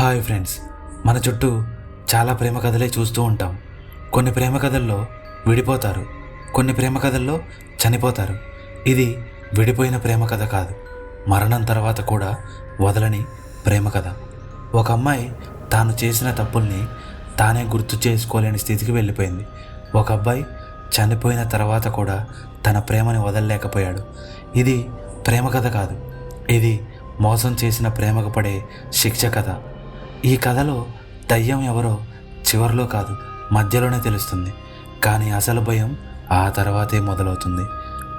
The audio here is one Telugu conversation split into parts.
Hi friends. మన చుట్టూ చాలా ప్రేమ కథలే చూస్తూ ఉంటాం. కొన్ని ప్రేమ కథల్లో విడిపోతారు. కొన్ని ప్రేమ కథల్లో చనిపోతారు. ఇది విడిపోయిన ప్రేమ కథ కాదు. మరణం తర్వాత కూడా వదలని ప్రేమ కథ. ఒక అమ్మాయి తాను చేసిన తప్పుల్ని తానే గుర్తు చేసుకోలేని స్థితికి వెళ్ళిపోయింది. ఒక అబ్బాయి చనిపోయిన తర్వాత కూడా తన ప్రేమని వదలలేకపోయాడు. ఇది ప్రేమ కథ కాదు. ఇది మోసం చేసిన ప్రేమకు పడే శిక్ష కథ. ఈ కథలో దయ్యం ఎవరో చివరిలో కాదు మధ్యలోనే తెలుస్తుంది. కానీ అసలు భయం ఆ తర్వాతే మొదలవుతుంది.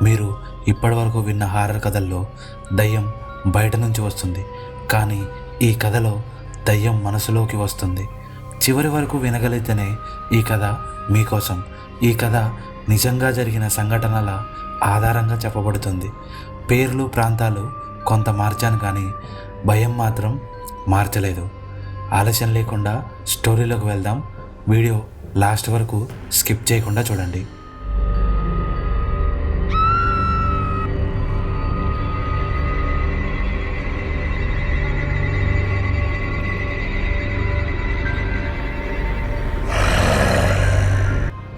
మీరు ఇప్పటివరకు విన్న హారర్ కథల్లో దయ్యం బయట నుంచి వస్తుంది. కానీ ఈ కథలో దయ్యం మనసులోకి వస్తుంది. చివరి వరకు వినగలిగితేనే ఈ కథ మీకోసం ఈ కథ నిజంగా జరిగిన సంఘటనల ఆధారంగా చెప్పబడుతుంది. పేర్లు ప్రాంతాలు కొంత మార్చాను కానీ భయం మాత్రం మార్చలేదు. ఆలస్యం లేకుండా స్టోరీలోకి వెళ్దాం. వీడియో లాస్ట్ వరకు స్కిప్ చేయకుండా చూడండి.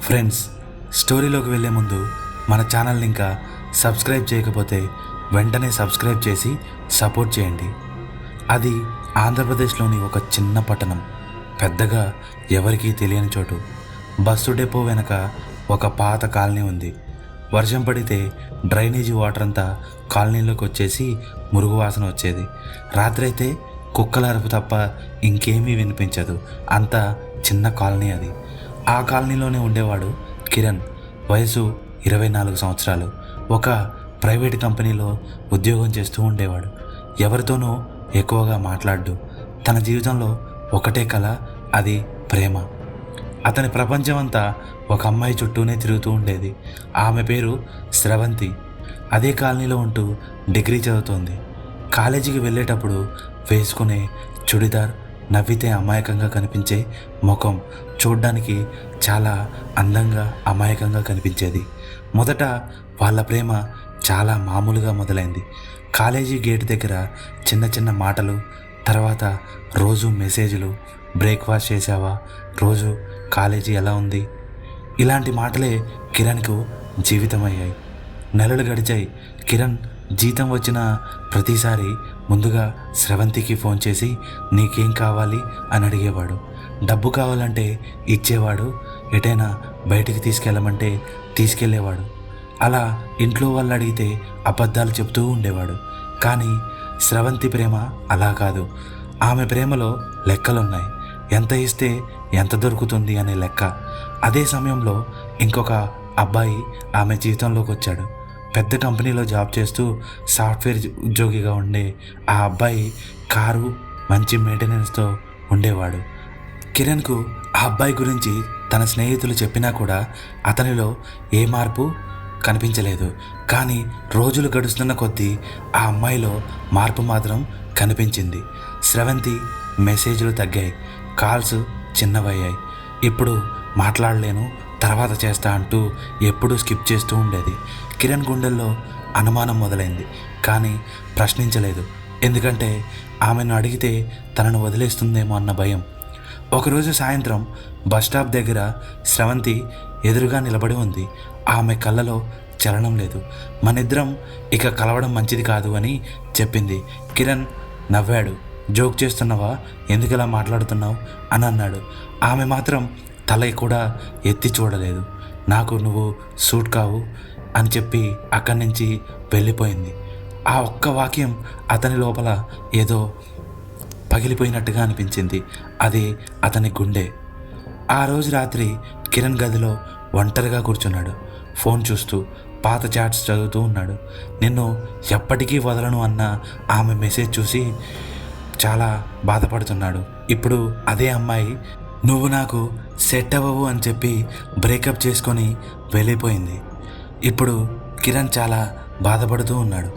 ఫ్రెండ్స్ స్టోరీలోకి వెళ్ళే ముందు మన ఛానల్ని ఇంకా సబ్స్క్రైబ్ చేయకపోతే వెంటనే సబ్స్క్రైబ్ చేసి సపోర్ట్ చేయండి. అది ఆంధ్రప్రదేశ్లోని ఒక చిన్న పట్టణం. పెద్దగా ఎవరికీ తెలియని చోటు. బస్సు డెపో వెనక ఒక పాత కాలనీ ఉంది. వర్షం పడితే డ్రైనేజీ వాటర్ అంతా కాలనీలోకి వచ్చేసి మురుగు వాసన వచ్చేది. రాత్రి అయితే కుక్కల అరుపు తప్ప ఇంకేమీ వినిపించదు. అంత చిన్న కాలనీ అది. ఆ కాలనీలోనే ఉండేవాడు కిరణ్. వయసు ఇరవై నాలుగు సంవత్సరాలు. ఒక ప్రైవేట్ కంపెనీలో ఉద్యోగం చేస్తూ ఉండేవాడు. ఎవరితోనూ ఎక్కువగా మాట్లాడు తన జీవితంలో ఒకటే కళ అది ప్రేమ. అతని ప్రపంచం అంతా ఒక అమ్మాయి చుట్టూనే తిరుగుతూ ఉండేది. ఆమె పేరు స్రవంతి. అదే కాలనీలో ఉంటూ డిగ్రీ చదువుతోంది. కాలేజీకి వెళ్ళేటప్పుడు వేసుకునే చుడిదార్ నవ్వితే అమాయకంగా కనిపించే ముఖం చూడ్డానికి చాలా అందంగా అమాయకంగా కనిపించేది. మొదట వాళ్ళ ప్రేమ చాలా మామూలుగా మొదలైంది. కాలేజీ గేట్ దగ్గర చిన్న చిన్న మాటలు తర్వాత రోజు మెసేజ్లు బ్రేక్ఫాస్ట్ చేసావా రోజు కాలేజీ ఎలా ఉంది? ఇలాంటి మాటలే కిరణ్కు జీవితం అయ్యాయి నెలలు గడిచాయి. కిరణ్ జీతం వచ్చిన ప్రతిసారి ముందుగా స్రవంతికి ఫోన్ చేసి నీకేం కావాలి? అని అడిగేవాడు. డబ్బు కావాలంటే ఇచ్చేవాడు. ఎటైనా బయటికి తీసుకెళ్ళమంటే తీసుకెళ్ళేవాడు. అలా ఇంట్లో వాళ్ళు అడిగితే అబద్ధాలు చెప్తూ ఉండేవాడు. కానీ స్రవంతి ప్రేమ అలా కాదు. ఆమె ప్రేమలో లెక్కలున్నాయి. ఎంత ఇస్తే ఎంత దొరుకుతుంది అనే లెక్క. అదే సమయంలో ఇంకొక అబ్బాయి ఆమె జీవితంలోకి వచ్చాడు పెద్ద కంపెనీలో జాబ్ చేస్తూ సాఫ్ట్వేర్ ఉద్యోగిగా ఉండే ఆ అబ్బాయి కారు మంచి మెయింటెనెన్స్తో ఉండేవాడు. కిరణ్కు ఆ అబ్బాయి గురించి తన స్నేహితులు చెప్పినా కూడా అతనిలో ఏ మార్పు కనిపించలేదు. కానీ రోజులు గడుస్తున్న కొద్దీ ఆ అమ్మాయిలో మార్పు మాత్రం కనిపించింది. స్రవంతి మెసేజ్లు తగ్గాయి. కాల్స్ చిన్నవయ్యాయి. ఇప్పుడు మాట్లాడలేను తర్వాత చేస్తా అంటూ ఎప్పుడూ స్కిప్ చేస్తూ ఉండేది. కిరణ్ గుండెల్లో అనుమానం మొదలైంది. కానీ ప్రశ్నించలేదు. ఎందుకంటే ఆమెను అడిగితే తనను వదిలేస్తుందేమో అన్న భయం. ఒకరోజు సాయంత్రం బస్ స్టాప్ దగ్గర స్రవంతి ఎదురుగా నిలబడి ఉంది. ఆమె కళ్ళలో చలనం లేదు. మనిద్దరం ఇక కలవడం మంచిది కాదు అని చెప్పింది. కిరణ్ నవ్వాడు. జోక్ చేస్తున్నావా? ఎందుకు ఇలా మాట్లాడుతున్నావు? అని అన్నాడు. ఆమె మాత్రం తల కూడా ఎత్తి చూడలేదు. నాకు నువ్వు సూట్ కావు అని చెప్పి అక్కడి నుంచి వెళ్ళిపోయింది. ఆ ఒక్క వాక్యం అతని లోపల ఏదో పగిలిపోయినట్టుగా అనిపించింది. అది అతని గుండె. ఆ రోజు రాత్రి కిరణ్ గదిలో ఒంటరిగా కూర్చున్నాడు. ఫోన్ చూస్తూ పాత చాట్స్ చదువుతూ ఉన్నాడు. నిన్ను ఎప్పటికీ వదలను అన్న ఆమె మెసేజ్ చూసి చాలా బాధపడుతున్నాడు. ఇప్పుడు అదే అమ్మాయి నువ్వు నాకు సెట్ అవ్వవు అని చెప్పి బ్రేకప్ చేసుకొని వెళ్ళిపోయింది. ఇప్పుడు కిరణ్ చాలా బాధపడుతూ ఉన్నాడు.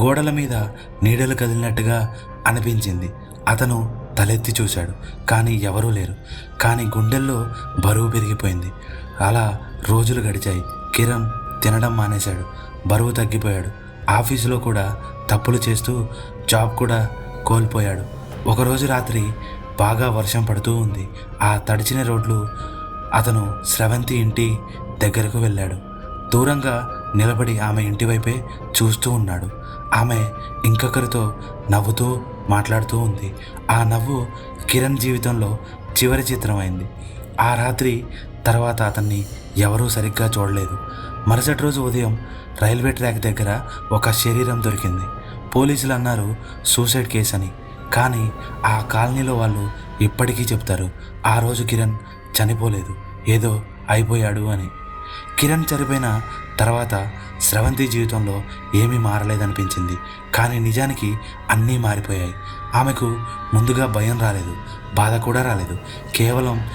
గోడల మీద నీడలు కదిలినట్టుగా అనిపించింది. అతను తలెత్తి చూశాడు కానీ ఎవరూ లేరు. కానీ గుండెల్లో బరువు పెరిగిపోయింది. అలా రోజులు గడిచాయి. కిరణ్ తినడం మానేశాడు. బరువు తగ్గిపోయాడు. ఆఫీసులో కూడా తప్పులు చేస్తూ జాబ్ కూడా కోల్పోయాడు. ఒకరోజు రాత్రి బాగా వర్షం పడుతూ ఉంది. ఆ తడిచిన రోడ్లు అతను స్రవంతి ఇంటి దగ్గరకు వెళ్ళాడు. దూరంగా నిలబడి ఆమె ఇంటి వైపే చూస్తూ ఉన్నాడు. ఆమె ఇంకొకరితో నవ్వుతూ మాట్లాడుతూ ఉంది. ఆ నవ్వు కిరణ్ జీవితంలో చివరి చిత్రం అయింది ఆ రాత్రి తర్వాత అతన్ని ఎవరూ సరిగ్గా చూడలేదు. మరుసటి రోజు ఉదయం రైల్వే ట్రాక్ దగ్గర ఒక శరీరం దొరికింది. పోలీసులు అన్నారు సూసైడ్ కేస్ అని కానీ ఆ కాలనీలో వాళ్ళు ఇప్పటికీ చెప్తారు ఆ రోజు కిరణ్ చనిపోలేదు ఏదో అయిపోయాడు అని. కిరణ్ చనిపోయిన తర్వాత స్రవంతి జీవితంలో ఏమీ మారలేదనిపించింది. కానీ నిజానికి అన్నీ మారిపోయాయి. ఆమెకు ముందుగా భయం రాలేదు బాధ కూడా రాలేదు. కేవలం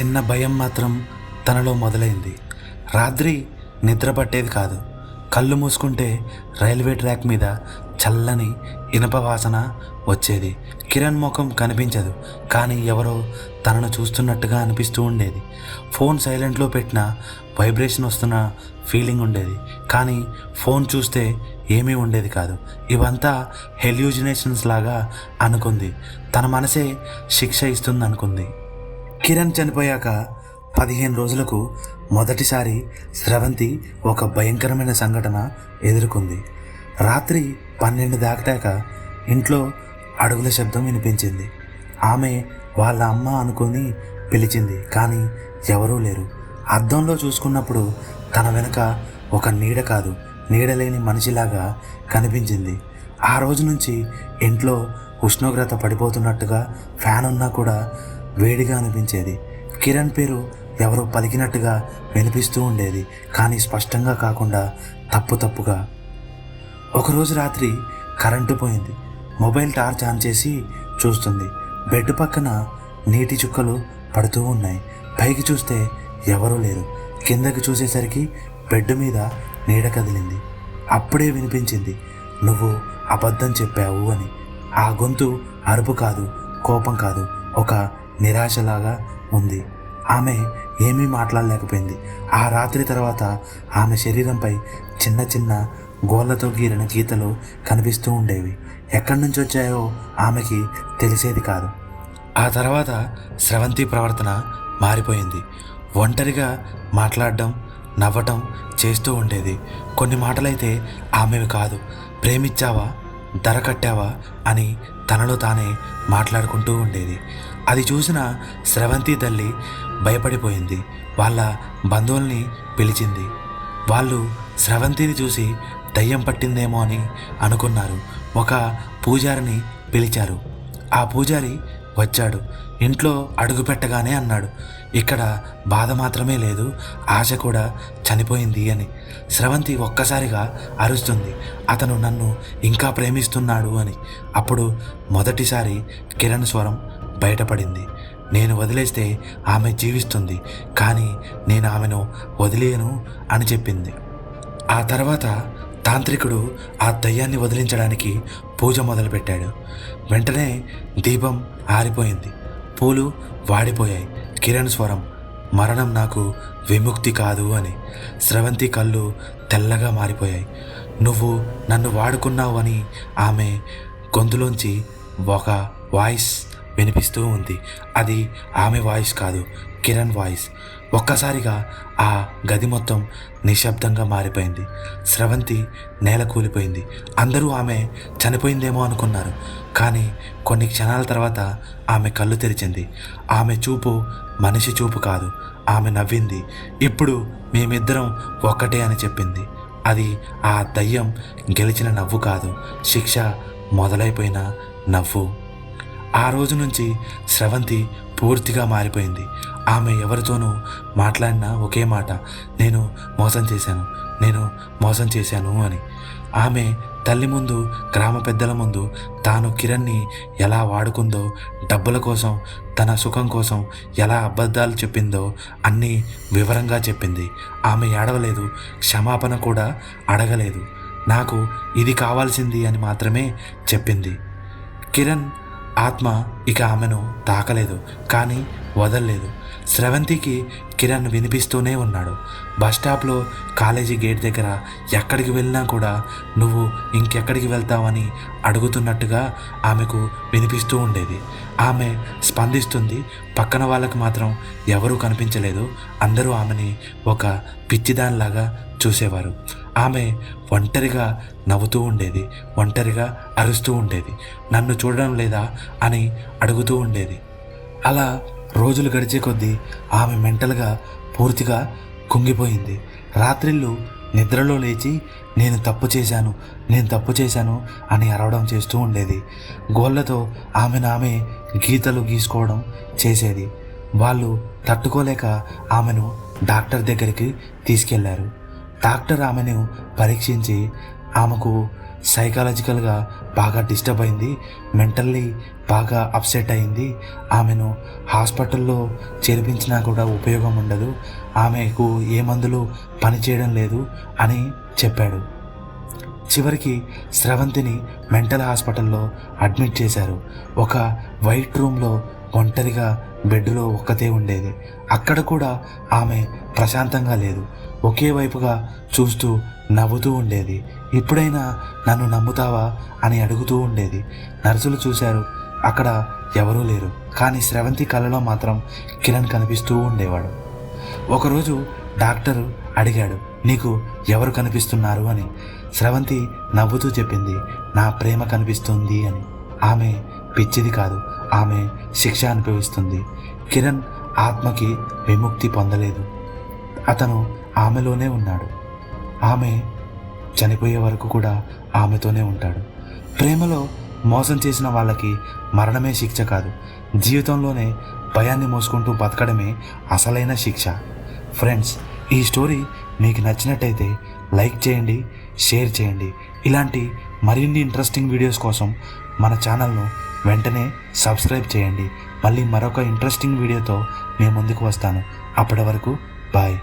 చిన్న భయం మాత్రం తనలో మొదలైంది. రాత్రి నిద్ర పట్టేది కాదు. కళ్ళు మూసుకుంటే రైల్వే ట్రాక్ మీద చల్లని ఇనప వాసన వచ్చేది. కిరణ్ ముఖం కనిపించదు కానీ ఎవరో తనను చూస్తున్నట్టుగా అనిపిస్తూ ఉండేది. ఫోన్ సైలెంట్లో పెట్టిన వైబ్రేషన్ వస్తున్న ఫీలింగ్ ఉండేది కానీ ఫోన్ చూస్తే ఏమీ ఉండేది కాదు. ఇవంతా హెల్యూజినేషన్స్ లాగా అనుకుంది. తన మనసే శిక్ష ఇస్తుంది అనుకుంది కిరణ్ చనిపోయాక పదిహేను రోజులకు మొదటిసారి స్రవంతి ఒక భయంకరమైన సంఘటన ఎదుర్కొంది. రాత్రి పన్నెండు దాటాక ఇంట్లో అడుగుల శబ్దం వినిపించింది. ఆమె వాళ్ళ అమ్మ అనుకుని పిలిచింది కానీ ఎవరూ లేరు. అద్దంలో చూసుకున్నప్పుడు తన వెనుక ఒక నీడ కాదు నీడలేని మనిషిలాగా కనిపించింది. ఆ రోజు నుంచి ఇంట్లో ఉష్ణోగ్రత పడిపోతున్నట్టుగా ఫ్యాన్ ఉన్నా కూడా వేడిగా అనిపించేది. కిరణ్ పేరు ఎవరో పలికినట్టుగా వినిపిస్తూ ఉండేది. కానీ స్పష్టంగా కాకుండా తప్పు తప్పుగా. ఒకరోజు రాత్రి కరెంటు పోయింది. మొబైల్ టార్చ్ ఆన్ చేసి చూస్తుంది. బెడ్ పక్కన నీటి చుక్కలు పడుతూ ఉన్నాయి. పైకి చూస్తే ఎవరూ లేరు. కిందకి చూసేసరికి బెడ్ మీద నీడ కదిలింది. అప్పుడే వినిపించింది. నువ్వు అబద్ధం చెప్పావు అని. ఆ గొంతు అరుపు కాదు కోపం కాదు. ఒక నిరాశలాగా ఉంది. ఆమె ఏమీ మాట్లాడలేకపోయింది. ఆ రాత్రి తర్వాత ఆమె శరీరంపై చిన్న చిన్న గోళ్ళతో గీరిన గీతలు కనిపిస్తూ ఉండేవి. ఎక్కడి నుంచి వచ్చాయో ఆమెకి తెలిసేది కాదు. ఆ తర్వాత స్రవంతి ప్రవర్తన మారిపోయింది. ఒంటరిగా మాట్లాడడం నవ్వటం చేస్తూ ఉండేది. కొన్ని మాటలైతే ఆమెవి కాదు. ప్రేమిచ్చావా? ధర కట్టావా? అని తనలో తానే మాట్లాడుకుంటూ ఉండేది. అది చూసిన స్రవంతి తల్లి భయపడిపోయింది. వాళ్ళ బంధువుల్ని పిలిచింది. వాళ్ళు స్రవంతిని చూసి దయ్యం పట్టిందేమో అని అనుకున్నారు. ఒక పూజారిని పిలిచారు. ఆ పూజారి వచ్చాడు. ఇంట్లో అడుగు పెట్టగానే అన్నాడు ఇక్కడ బాధ మాత్రమే లేదు ఆశ కూడా చనిపోయింది అని. స్రవంతి ఒక్కసారిగా అరుస్తుంది అతను నన్ను ఇంకా ప్రేమిస్తున్నాడు అని. అప్పుడు మొదటిసారి కిరణ్ స్వరం బయటపడింది. నేను వదిలేస్తే ఆమె జీవిస్తుంది కానీ నేను ఆమెను వదిలేయను అని చెప్పింది. ఆ తర్వాత తాంత్రికుడు ఆ దయ్యాన్ని వదిలించడానికి పూజ మొదలుపెట్టాడు. వెంటనే దీపం ఆరిపోయింది. పూలు వాడిపోయాయి. కిరణ్ స్వరం మరణం నాకు విముక్తి కాదు అని. స్రవంతి కళ్ళు తెల్లగా మారిపోయాయి. నువ్వు నన్ను వాడుకున్నావు అని ఆమె గొంతులోంచి ఒక వాయిస్ వినిపిస్తూ ఉంది. అది ఆమె వాయిస్ కాదు కిరణ్ వాయిస్. ఒక్కసారిగా ఆ గది మొత్తం నిశ్శబ్దంగా మారిపోయింది. స్రవంతి నేల కూలిపోయింది. అందరూ ఆమె చనిపోయిందేమో అనుకున్నారు. కానీ కొన్ని క్షణాల తర్వాత ఆమె కళ్ళు తెరిచింది. ఆమె చూపు మనిషి చూపు కాదు ఆమె నవ్వింది. ఇప్పుడు మేమిద్దరం ఒక్కటే అని చెప్పింది. అది ఆ దయ్యం గెలిచిన నవ్వు కాదు శిక్ష మొదలైపోయిన నవ్వు. ఆ రోజు నుంచి స్రవంతి పూర్తిగా మారిపోయింది. ఆమె ఎవరితోనూ మాట్లాడినా ఒకే మాట నేను మోసం చేశాను నేను మోసం చేశాను అని. ఆమె తల్లి ముందు గ్రామ పెద్దల ముందు తాను కిరణ్ని ఎలా వాడుకుందో డబ్బుల కోసం తన సుఖం కోసం ఎలా అబద్ధాలు చెప్పిందో అన్నీ వివరంగా చెప్పింది. ఆమె ఏడవలేదు క్షమాపణ కూడా అడగలేదు. నాకు ఇది కావాల్సింది అని మాత్రమే చెప్పింది. కిరణ్ ఆత్మ ఇక ఆమెను తాకలేదు కానీ వదలలేదు. స్రవంతికి కిరణ్ వినిపిస్తూనే ఉన్నాడు. బస్ స్టాప్లో కాలేజీ గేట్ దగ్గర ఎక్కడికి వెళ్ళినా కూడా నువ్వు ఇంకెక్కడికి వెళ్తావని అడుగుతున్నట్టుగా ఆమెకు వినిపిస్తూ ఉండేది. ఆమె స్పందిస్తుంది పక్కన వాళ్ళకి మాత్రం ఎవరూ కనిపించలేదు. అందరూ ఆమెని ఒక పిచ్చిదానిలాగా చూసేవారు. ఆమె ఒంటరిగా నవ్వుతూ ఉండేది ఒంటరిగా అరుస్తూ ఉండేది. నన్ను చూడడం లేదా అని అడుగుతూ ఉండేది. అలా రోజులు గడిచే కొద్దీ ఆమె మెంటల్గా పూర్తిగా కుంగిపోయింది. రాత్రిళ్ళు నిద్రలో లేచి నేను తప్పు చేశాను నేను తప్పు చేశాను అని అరవడం చేస్తూ ఉండేది. గోళ్ళతో ఆమెను ఆమె గీతలు గీసుకోవడం చేసేది. వాళ్ళు తట్టుకోలేక ఆమెను డాక్టర్ దగ్గరికి తీసుకెళ్ళారు. డాక్టర్ ఆమెను పరీక్షించి ఆమెకు సైకాలజికల్గా బాగా డిస్టర్బ్ అయింది మెంటల్లీ బాగా అప్సెట్ అయింది. ఆమెను హాస్పిటల్లో చేర్పించినా కూడా ఉపయోగం ఉండదు. ఆమెకు ఏ మందులు పనిచేయడం లేదు అని చెప్పాడు. చివరికి స్రవంతిని మెంటల్ హాస్పిటల్లో అడ్మిట్ చేశారు. ఒక వైట్ రూమ్లో ఒంటరిగా బెడ్లో ఒక్కతే ఉండేది. అక్కడ కూడా ఆమె ప్రశాంతంగా లేదు. ఒకే వైపుగా చూస్తూ నవ్వుతూ ఉండేది. ఇప్పుడైనా నన్ను నమ్ముతావా? అని అడుగుతూ ఉండేది. నర్సులు చూశారు. అక్కడ ఎవరూ లేరు. కానీ స్రవంతి కళ్ళలో మాత్రం కిరణ్ కనిపిస్తూ ఉండేవాడు. ఒకరోజు డాక్టర్ అడిగాడు నీకు ఎవరు కనిపిస్తున్నారు? అని. స్రవంతి నవ్వుతూ చెప్పింది నా ప్రేమ కనిపిస్తుంది అని. ఆమె పిచ్చిది కాదు. ఆమె శిక్ష అనుభవిస్తుంది. కిరణ్ ఆత్మకి విముక్తి పొందలేదు. అతను ఆమెలోనే ఉన్నాడు. ఆమె చనిపోయే వరకు కూడా ఆమెతోనే ఉంటాడు. ప్రేమలో మోసం చేసిన వాళ్ళకి మరణమే శిక్ష కాదు. జీవితంలోనే భయాన్ని మోసుకుంటూ బతకడమే అసలైన శిక్ష. ఫ్రెండ్స్ ఈ స్టోరీ మీకు నచ్చినట్టయితే లైక్ చేయండి షేర్ చేయండి. ఇలాంటి మరిన్ని ఇంట్రెస్టింగ్ వీడియోస్ కోసం మన ఛానల్ను వెంటనే సబ్స్క్రైబ్ చేయండి. మళ్ళీ మరొక ఇంట్రెస్టింగ్ వీడియోతో నేను ముందుకు వస్తాను. అప్పటి వరకు బాయ్